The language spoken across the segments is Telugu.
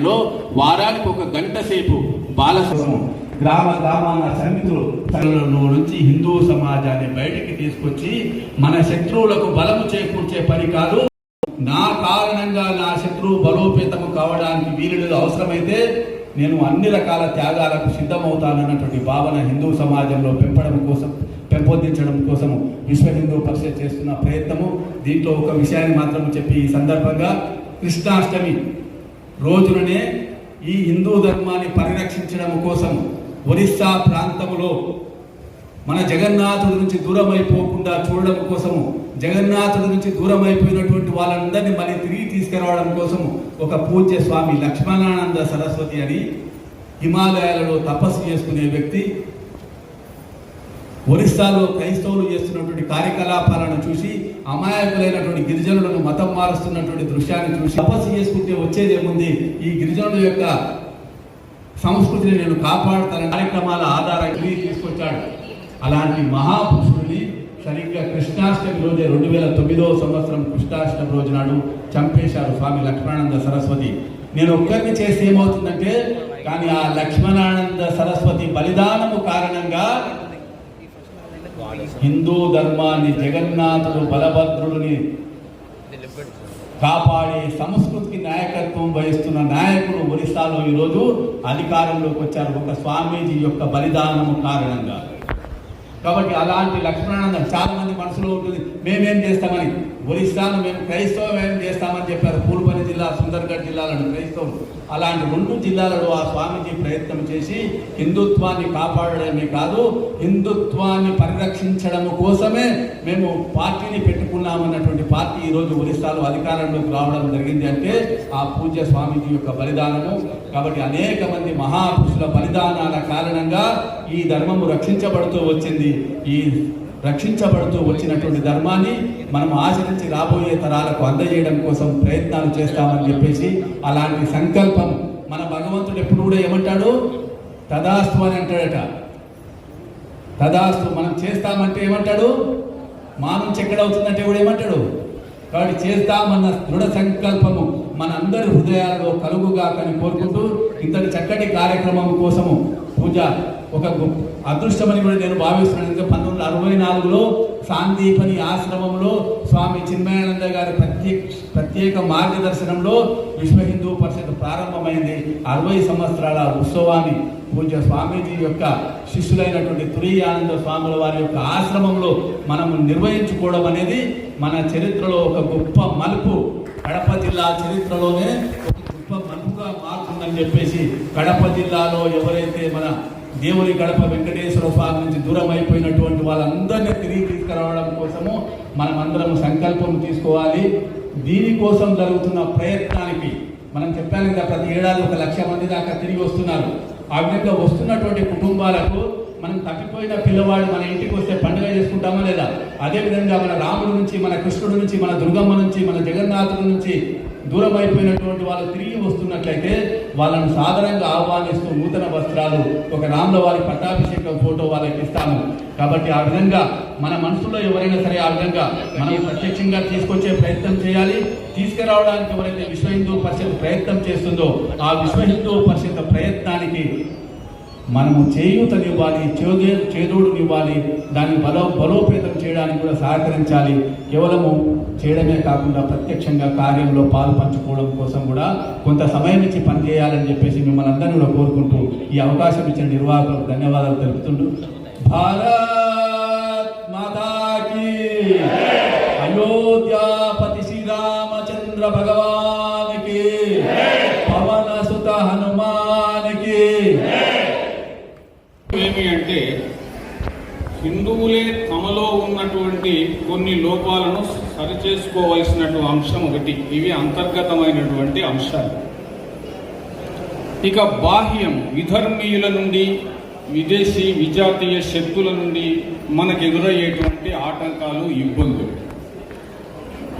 ఆధ్వర్యంలో వారానికి ఒక గంట సేపు బాల గ్రామ గ్రామాల సమితులు తనలో నుంచి హిందూ సమాజాన్ని బయటికి తీసుకొచ్చి మన శత్రువులకు బలము చేకూర్చే పని కాదు. నా కారణంగా నా శత్రువు బలోపేతము కావడానికి వీరుడు అవసరమైతే నేను అన్ని రకాల త్యాగాలకు సిద్ధమవుతానన్నటువంటి భావన హిందూ సమాజంలో పెంపడం కోసం పెంపొందించడం కోసం విశ్వ హిందూ పరిషత్ చేస్తున్న ప్రయత్నము. దీంట్లో ఒక విషయాన్ని మాత్రం చెప్పి ఈ సందర్భంగా కృష్ణాష్టమి రోజుననే ఈ హిందూ ధర్మాన్ని పరిరక్షించడం కోసం ఒరిస్సా ప్రాంతంలో మన జగన్నాథుడి నుంచి దూరం అయిపోకుండా చూడడం కోసము జగన్నాథుడి నుంచి దూరం అయిపోయినటువంటి వాళ్ళందరినీ మళ్ళీ తిరిగి తీసుకురావడం కోసము ఒక పూజ్య స్వామి లక్ష్మణానంద సరస్వతి అని హిమాలయాలలో తపస్సు చేసుకునే వ్యక్తి ఒరిస్సాలో క్రైస్తవులు చేస్తున్నటువంటి కార్యకలాపాలను చూసి అమాయకులైనటువంటి గిరిజనులను మతం మారుస్తున్నటువంటి దృశ్యాన్ని చూసి తపస్సు చేసుకుంటే వచ్చేది ఏముంది? ఈ గిరిజనుల యొక్క సంస్కృతిని నేను కాపాడుతాన కార్యక్రమాల ఆధారంగా తీసుకొచ్చాడు. అలాంటి మహాపురుషుడిని సరిగ్గా కృష్ణాష్టమి రోజే రెండు వేల తొమ్మిదవ సంవత్సరం కృష్ణాష్టమి రోజు నాడు చంపేశారు స్వామి లక్ష్మణానంద సరస్వతి. నేను ఒక్కరిని చేస్తే ఏమవుతుందంటే కానీ ఆ లక్ష్మణానంద సరస్వతి బలిదానము కారణంగా హిందూ ధర్మాన్ని జగన్నాథుడు బలభద్రుడిని కాపాడే సంస్కృతికి నాయకత్వం వహిస్తున్న నాయకుడు ఒరిస్సాలో ఈరోజు అధికారంలోకి వచ్చారు. ఒక స్వామీజీ యొక్క బలిదానము కారణంగా. కాబట్టి అలాంటి లక్ష్మణానందం చాలా మంది మనసులో ఉంటుంది. మేమేం చేస్తామని ఒరిస్సాను మేము క్రైస్తవ ఏం చేస్తామని చెప్పారు. పూర్వపల్లి జిల్లా సుందర్గఢ్ జిల్లాలను క్రైస్తవులు. అలాంటి రెండు జిల్లాలలో ఆ స్వామిజీ ప్రయత్నం చేసి హిందుత్వాన్ని కాపాడడమే కాదు హిందుత్వాన్ని పరిరక్షించడం కోసమే మేము పార్టీని పెట్టుకున్నామన్నటువంటి పార్టీ ఈరోజు ఒరిస్సాలో అధికారంలోకి రావడం జరిగింది అంటే ఆ పూజ్య స్వామిజీ యొక్క బలిదానము. కాబట్టి అనేక మంది మహాపురుషుల బలిదానాల కారణంగా ఈ ధర్మము రక్షించబడుతూ వచ్చింది. ఈ రక్షించబడుతూ వచ్చినటువంటి ధర్మాన్ని మనం ఆచరించి రాబోయే తరాలకు అందజేయడం కోసం ప్రయత్నాలు చేస్తామని చెప్పేసి అలాంటి సంకల్పం మన భగవంతుడు ఎప్పుడు కూడా ఏమంటాడు? తదాస్తు అని అంటాడట. తదాస్తు మనం చేస్తామంటే ఏమంటాడు? మా నుంచి ఎక్కడవుతుందంటే కూడా ఏమంటాడు? కాబట్టి చేస్తామన్న దృఢ సంకల్పము మన అందరి హృదయాల్లో కలుగుగా కని కోరుకుంటూ ఇంతటి చక్కటి కార్యక్రమం కోసము పూజ ఒక అదృష్టమని కూడా నేను భావిస్తున్నాను. ఇంకా పంతొమ్మిది వందల అరవై నాలుగులో శాంతిపని ఆశ్రమంలో స్వామి చిన్మయానంద గారి ప్రత్యేక ప్రత్యేక మార్గదర్శనంలో విశ్వ హిందూ పరిషత్ ప్రారంభమైంది. అరవై సంవత్సరాల ఉత్సవాన్ని పూజ స్వామీజీ యొక్క శిష్యులైనటువంటి తురియానంద స్వాముల వారి యొక్క ఆశ్రమంలో మనము నిర్వహించుకోవడం అనేది మన చరిత్రలో ఒక గొప్ప మలుపు. కడప జిల్లా చరిత్రలోనే ఒక గొప్ప అని చెప్పేసి కడప జిల్లాలో ఎవరైతే మన దేవుని గడప వెంకటేశ్వర స్వామి నుంచి దూరం అయిపోయినటువంటి వాళ్ళందరినీ తిరిగి తీసుకురావడం కోసము మనమందరం సంకల్పం తీసుకోవాలి. దీనికోసం జరుగుతున్న ప్రయత్నానికి మనం చెప్పాను కదా ప్రతి ఏడాది ఒక లక్ష మంది దాకా తిరిగి వస్తున్నారు. ఆ విధంగా వస్తున్నటువంటి కుటుంబాలకు మనం తప్పిపోయిన పిల్లవాడు మన ఇంటికి వస్తే పండుగ చేసుకుంటామా లేదా? అదేవిధంగా మన రాముడు నుంచి మన కృష్ణుడు నుంచి మన దుర్గమ్మ నుంచి మన జగన్నాథుడి నుంచి దూరం అయిపోయినటువంటి వాళ్ళు తిరిగి వస్తున్నట్లయితే వాళ్ళను సాధారణంగా ఆహ్వానిస్తూ నూతన వస్త్రాలు ఒక రాముల వారి పట్టాభిషేకం ఫోటో వాళ్ళకి ఇస్తాము. కాబట్టి ఆ విధంగా మన మనసులో ఎవరైనా సరే ఆ విధంగా మనం ప్రత్యక్షంగా తీసుకొచ్చే ప్రయత్నం చేయాలి. తీసుకురావడానికి ఎవరైతే విశ్వ హిందూ పరిషత్ ప్రయత్నం చేస్తుందో ఆ విశ్వ హిందూ పరిషత్ ప్రయత్నానికి మనము చేయూతనివ్వాలి చేదే చేదోడునివ్వాలి దాన్ని బలో బలోపేతం చేయడానికి కూడా సహకరించాలి. కేవలము చేయడమే కాకుండా ప్రత్యక్షంగా కార్యంలో పాలు పంచుకోవడం కోసం కూడా కొంత సమయం ఇచ్చి పనిచేయాలని చెప్పేసి మిమ్మల్ని అందరినీ కూడా కోరుకుంటూ ఈ అవకాశం ఇచ్చిన నిర్వాహకులకు ధన్యవాదాలు తెలుపుతుంటూ భారత్ మాతాకి! అయోధ్యాపతి శ్రీరామచంద్ర భగవాన్! హిందువులే తమలో ఉన్నటువంటి కొన్ని లోపాలను సరిచేసుకోవలసినటువంటి అంశం ఒకటి. ఇవి అంతర్గతమైనటువంటి అంశాలు. ఇక బాహ్యం విధర్మీయుల నుండి విదేశీ విజాతీయ శక్తుల నుండి మనకు ఎదురయ్యేటువంటి ఆటంకాలు ఇబ్బందులు.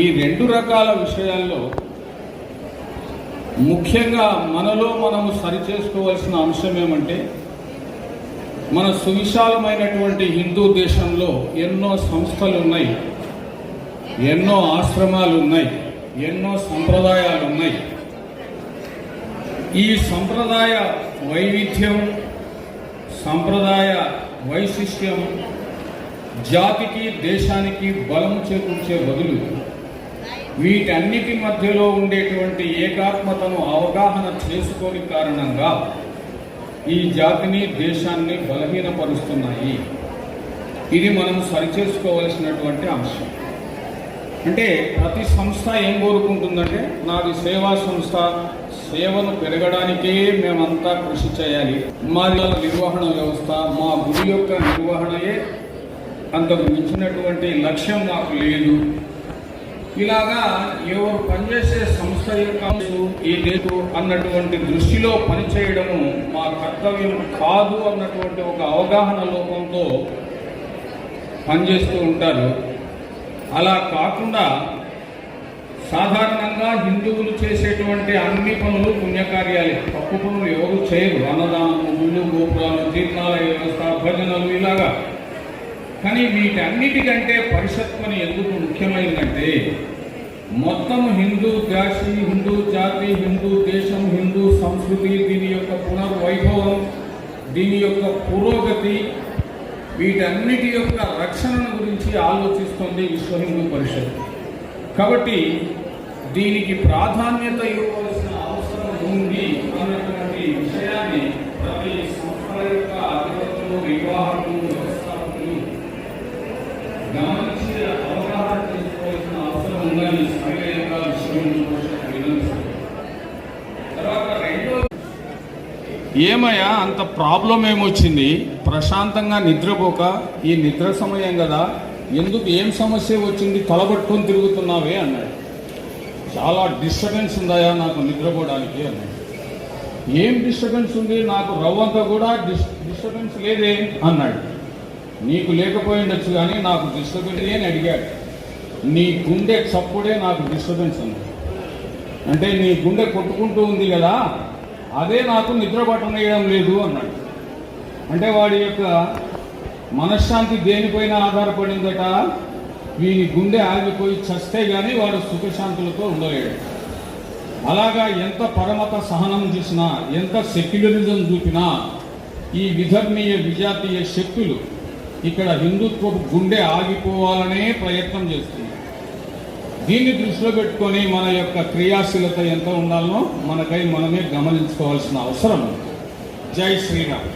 ఈ రెండు రకాల విషయాల్లో ముఖ్యంగా మనలో మనము సరిచేసుకోవాల్సిన అంశం ఏమంటే మన సువిశాలమైనటువంటి హిందూ దేశంలో ఎన్నో సంస్థలు ఉన్నాయి ఎన్నో ఆశ్రమాలు ఉన్నాయి ఎన్నో సంప్రదాయాలు ఉన్నాయి ఈ సంప్రదాయ వైవిధ్యం సంప్రదాయ వైశిష్ట్యం జాతికి దేశానికి బలం చేకూర్చే బదులు వీటన్నిటి మధ్యలో ఉండేటువంటి ఏకాత్మతను అవగాహన చేసుకోని కారణంగా ఈ జాతిని దేశాన్ని బలహీనపరుస్తున్నాయి. ఇది మనం సరిచేసుకోవలసినటువంటి అంశం. అంటే ప్రతి సంస్థ ఏం కోరుకుంటుందంటే నాది సేవా సంస్థ సేవను పెరగడానికే మేమంతా కృషి చేయాలి. మా నిర్వహణ వ్యవస్థ మా గుడి యొక్క నిర్వహణయే అంతకు మించినటువంటి లక్ష్యం మాకు లేదు. ఇలాగా ఎవరు పనిచేసే సంస్థ యొక్క ఈ దేశం అన్నటువంటి దృష్టిలో పనిచేయడము మా కర్తవ్యం కాదు అన్నటువంటి ఒక అవగాహన లోపంతో పనిచేస్తూ ఉంటారు. అలా కాకుండా సాధారణంగా హిందువులు చేసేటువంటి అన్ని పనులు పుణ్యకార్యాలే. తప్పు పనులు ఎవరు చేయరు. అన్నదానము గుళ్ళు గోపురాలు తీర్థాలయ వ్యవస్థ భజనలు ఇలాగా. కానీ వీటన్నిటికంటే పరిషత్వని ఎందుకు ముఖ్యం ముఖ్యమైనదంటే మొత్తం హిందూ జాతి హిందూ జాతి హిందూ దేశం హిందూ సంస్కృతి దీని యొక్క పునర్వైభవం దీని యొక్క పురోగతి వీటన్నిటి యొక్క రక్షణ గురించి ఆలోచిస్తుంది విశ్వ హిందూ పరిషత్. కాబట్టి దీనికి ప్రాధాన్యత ఇవ్వవలసిన అవసరం ఉంది అన్నటువంటి విషయాన్ని ప్రతి సంస్థల యొక్క అధిపతులు వివాహాలు వ్యవస్థాపకులు గమనించి అవగాహన చేసుకోవాల్సిన అవసరం ఉందని సమయంగా విశ్వ హిందూ పరిషత్ విన్నవిస్తుంది. తర్వాత రెండో ఏమయ్యా అంత ప్రాబ్లం ఏమొచ్చింది? ప్రశాంతంగా నిద్రపోక ఈ నిద్ర సమయం కదా ఎందుకు ఏం సమస్య వచ్చింది తలబట్టుకొని తిరుగుతున్నావే అన్నాడు. చాలా డిస్టర్బెన్స్ ఉందాయా నాకు నిద్రపోవడానికి అన్నాడు. ఏం డిస్టర్బెన్స్ ఉంది? నాకు రవ్వంత కూడా డిస్ డిస్టర్బెన్స్ లేదే అన్నాడు. నీకు లేకపోయిండొచ్చు కానీ నాకు డిస్టర్బెన్స్ అని అడిగాడు. నీ గుండె చప్పుడే నాకు డిస్టర్బెన్స్ ఉంది అంటే నీ గుండె కొట్టుకుంటూ ఉంది కదా అదే నాకు నిద్ర పట్టనేయడం లేదు అన్నాడు. అంటే వాడి యొక్క మనశ్శాంతి దేనిపైన ఆధారపడిందట? వీని గుండె ఆగిపోయి చస్తే కానీ వాడు సుఖశాంతులతో ఉండలేడు. అలాగా ఎంత పరమత సహనం చూసినా ఎంత సెక్యులరిజం చూపినా ఈ విధర్మీయ విజాతీయ శక్తులు ఇక్కడ హిందుత్వపు గుండె ఆగిపోవాలనే ప్రయత్నం చేస్తుంది దీన్ని దృష్టిలో పెట్టుకొని మన యొక్క క్రియాశీలత ఎంత ఉండాలనో మనకై మనమే గమనించుకోవాల్సిన అవసరం జై శ్రీరామ్.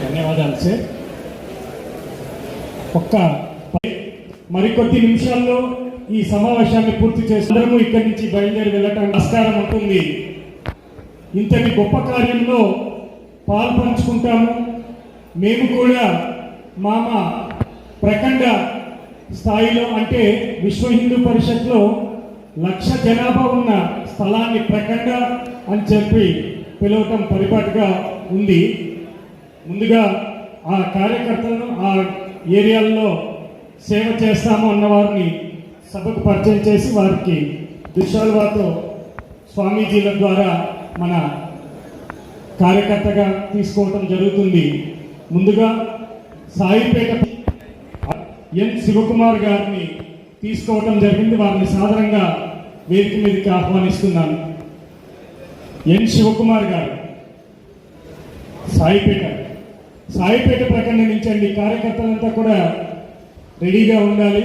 ధన్యవాదాలు సార్. ఒక్క మరికొద్ది నిమిషాల్లో ఈ సమావేశాన్ని పూర్తి చేసి ఇక్కడి నుంచి బయలుదేరి వెళ్ళటం నమస్కారం ఉంటుంది. ఇంతటి గొప్ప కార్యంలో పాల్పంచుకుంటాము మేము కూడా మామ ప్రఖండ స్థాయిలో అంటే విశ్వ హిందూ పరిషత్లో లక్ష జనాభా ఉన్న స్థలాన్ని ప్రకండ అని చెప్పి పిలవటం పరిపాటుగా ఉంది. ముందుగా ఆ కార్యకర్తలను ఆ ఏరియాల్లో సేవ చేస్తాము అన్న వారిని సభకు పరిచయం చేసి వారికి దుశాలువాతో స్వామీజీల ద్వారా మన కార్యకర్తగా తీసుకోవటం జరుగుతుంది. ముందుగా సాయిపేట ఎన్ శివకుమార్ గారిని తీసుకోవటం జరిగింది. వారిని సాధారణంగా వేదిక మీదకి ఆహ్వానిస్తున్నాను. ఎన్ శివకుమార్ గారు సాయిపేట. సాయిపేట ప్రకటన నుంచి అండి కార్యకర్తలంతా కూడా రెడీగా ఉండాలి.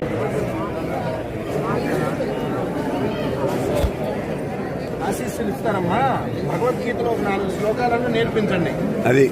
ఆశీస్సులు ఇస్తారమ్మా. భగవద్గీతలో నాలుగు శ్లోకాలను నేర్పించండి. అది.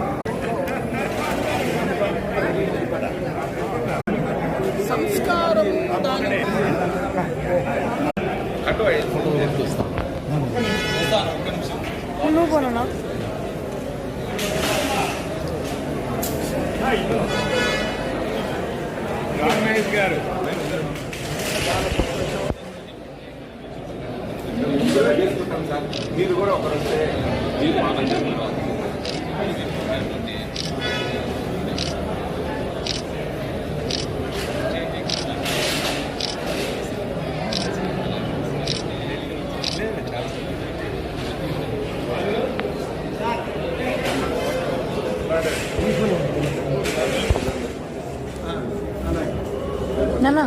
మీరు కూడా ఒకరు వస్తే না না।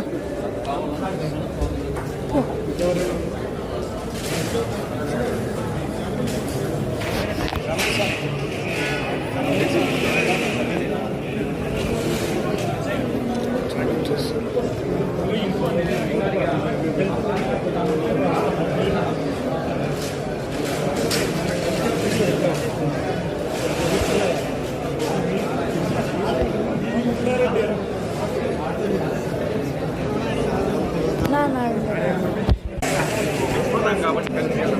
Gracias.